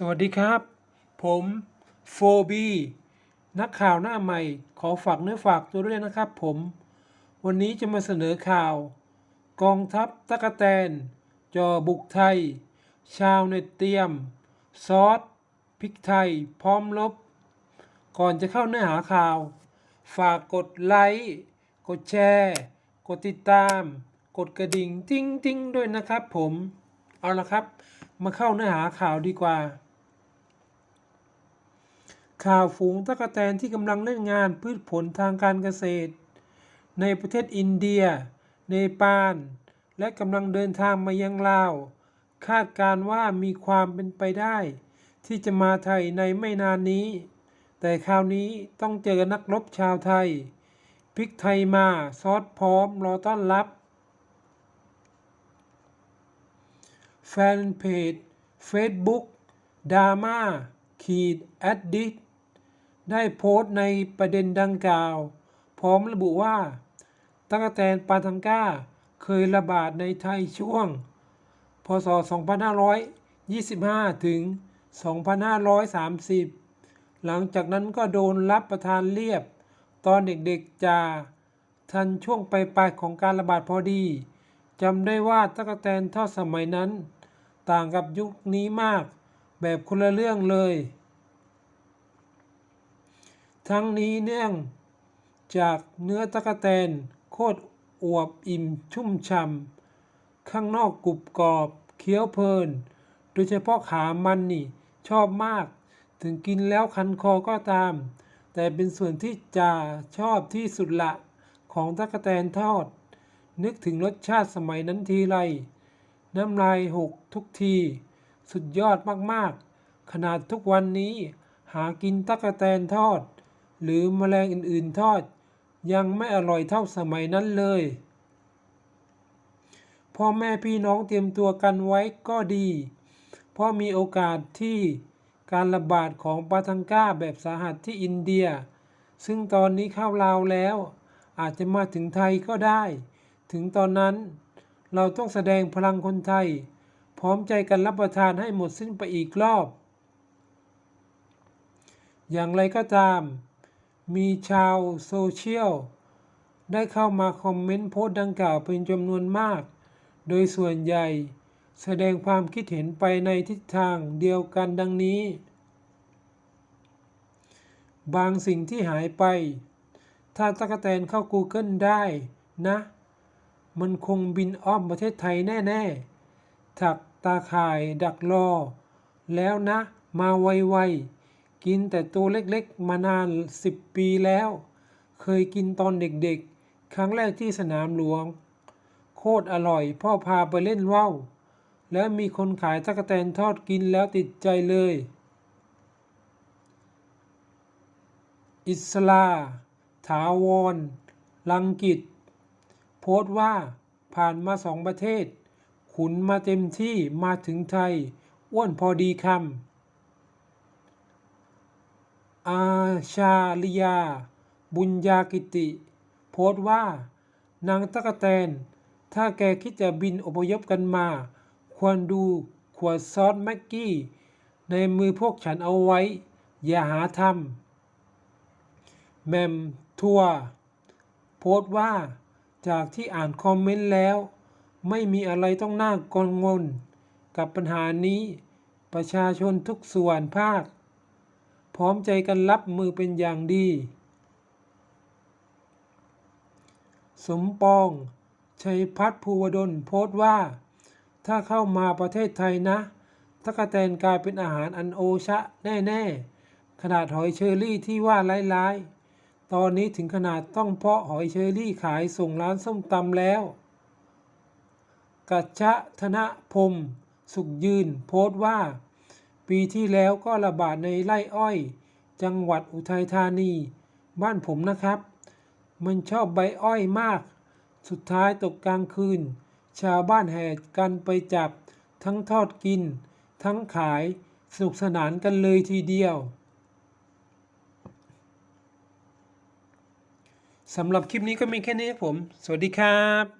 สวัสดีครับ ผมโฟบีนักข่าวหน้าใหม่ ขอฝากเนื้อฝากตัวด้วยนะครับผม วันนี้จะมาเสนอข่าว กองทัพตะกะแตน จอบุกไทย ชาวเน็ตเตรียม ซอสพริกไทย พร้อมลบ ก่อนจะเข้าเนื้อหาข่าว ฝากกดไลค์ กดแชร์ กดติดตาม กดกระดิ่งติ้งติ้งด้วยนะครับผม เอาละครับมาเข้าเนื้อหาข่าวดีกว่า ข่าวฝูงตะกะแตนที่กำลังเล่นงานพืชผลทางการเกษตร ในประเทศอินเดีย เนปาล และกำลังเดินทางมายังลาว คาดการว่ามีความเป็นไปได้ ที่จะมาไทยในไม่นานนี้ แต่คราวนี้ต้องเจอนักรบชาวไทย พริกไทยมาซอสพร้อมรอต้อนรับ แฟนเพจ Facebook ดราม่าขีดแอดดิก ได้โพสต์ในประเด็นดังกล่าว พร้อมระบุว่าตั๊กแตนปาทังก้าเคยระบาดในไทยช่วง พศ 2525 ถึง 2530 หลังจากนั้นก็โดนรับประทานเรียบ ตอนเด็กๆจาทันช่วงปลายๆของการระบาดพอดีจำได้ว่าตั๊กแตนทอดสมัยนั้น ต่างกับยุคนี้มาก แบบคนละเรื่องเลย ทั้งนี้เนื่องจากเนื้อตะกะแตนโคตรอวบอิ่มชุ่มฉ่ำข้างนอกกรุบกรอบเคี้ยวเพลิน โดยเฉพาะขามันนี่ชอบมาก ถึงกินแล้วคันคอก็ตาม แต่เป็นส่วนที่จ่าชอบที่สุดละของตะกะแตนทอด นึกถึงรสชาติสมัยนั้นทีไร น้ำลายหกทุกที สุดยอดมากๆ ขนาดทุกวันนี้หากินตักแตนทอด หรือแมลงอื่น ๆ ทอด ยังไม่อร่อยเท่าสมัยนั้นเลย พ่อแม่พี่น้องเตรียมตัวกันไว้ก็ดี เพราะมีโอกาสที่การระบาดของปาทังก้าแบบสาหัสที่อินเดีย ซึ่งตอนนี้เข้าลาวแล้ว อาจจะมาถึงไทยก็ได้ ถึงตอนนั้นเราต้องแสดงพลังคนไทย พร้อมใจกันรับประทานให้หมดสิ้นไปอีกรอบ อย่างไรก็ตาม มีชาวโซเชียลได้เข้ามาคอมเมนต์โพสต์ดังกล่าวเป็นจำนวนมาก โดยส่วนใหญ่แสดงความคิดเห็นไปในทิศทางเดียวกันดังนี้ บางสิ่งที่หายไป ถ้าตะกะแตนเข้า Google ได้นะ มันคงบินอ้อมประเทศไทยแน่ๆถักตาข่ายดักรอ แล้วนะ มาไวๆ กินแต่ตัวเล็กๆ มานานสิบปีแล้ว เคยกินตอนเด็กๆ ครั้งแรกที่สนามหลวง โคตรอร่อย พ่อพาไปเล่นว่าว แล้วมีคนขายตะกะแตนทอดกินแล้วติดใจเลย อิสลา ถาวร ลังกิจโพสต์ว่าผ่านมาสองประเทศ ขุนมาเต็มที่มาถึงไทย อ้วนพอดีคำ อาชาลิยา บุญญากิติ โพสต์ว่า นางตะกะแตน ถ้าแกคิดจะบินอพยพกันมา ควรดูขวดซอสแม็กกี้ ในมือพวกฉันเอาไว้ อย่าหาทำแมมทัวโพสต์ว่าจากที่อ่านคอมเมนต์แล้ว ไม่มีอะไรต้องน่ากังวล กับปัญหานี้ ประชาชนทุกส่วนภาค พร้อมใจกันรับมือเป็นอย่างดี สมปอง ชัยพัฒน์ภูวดลโพสต์ว่า ถ้าเข้ามาประเทศไทยนะตะกะแตนกลายเป็นอาหารอันโอชะแน่ๆ ขนาดหอยเชอรี่ที่ว่าร้ายๆ ตอนนี้ถึงขนาดต้องเพาะหอยเชอรี่ขายส่งร้านส้มตำแล้ว กัจฉะธนพรมสุขยืนโพสต์ว่า ปีที่แล้วก็ระบาดในไร่อ้อย จังหวัดอุทัยธานี บ้านผมนะครับ มันชอบใบอ้อยมาก สุดท้ายตกกลางคืน ชาวบ้านแห่กันไปจับ ทั้งทอดกิน ทั้งขายสนุกสนานกันเลยทีเดียวสำหรับคลิปนี้ก็มีแค่นี้ครับผม สวัสดีครับ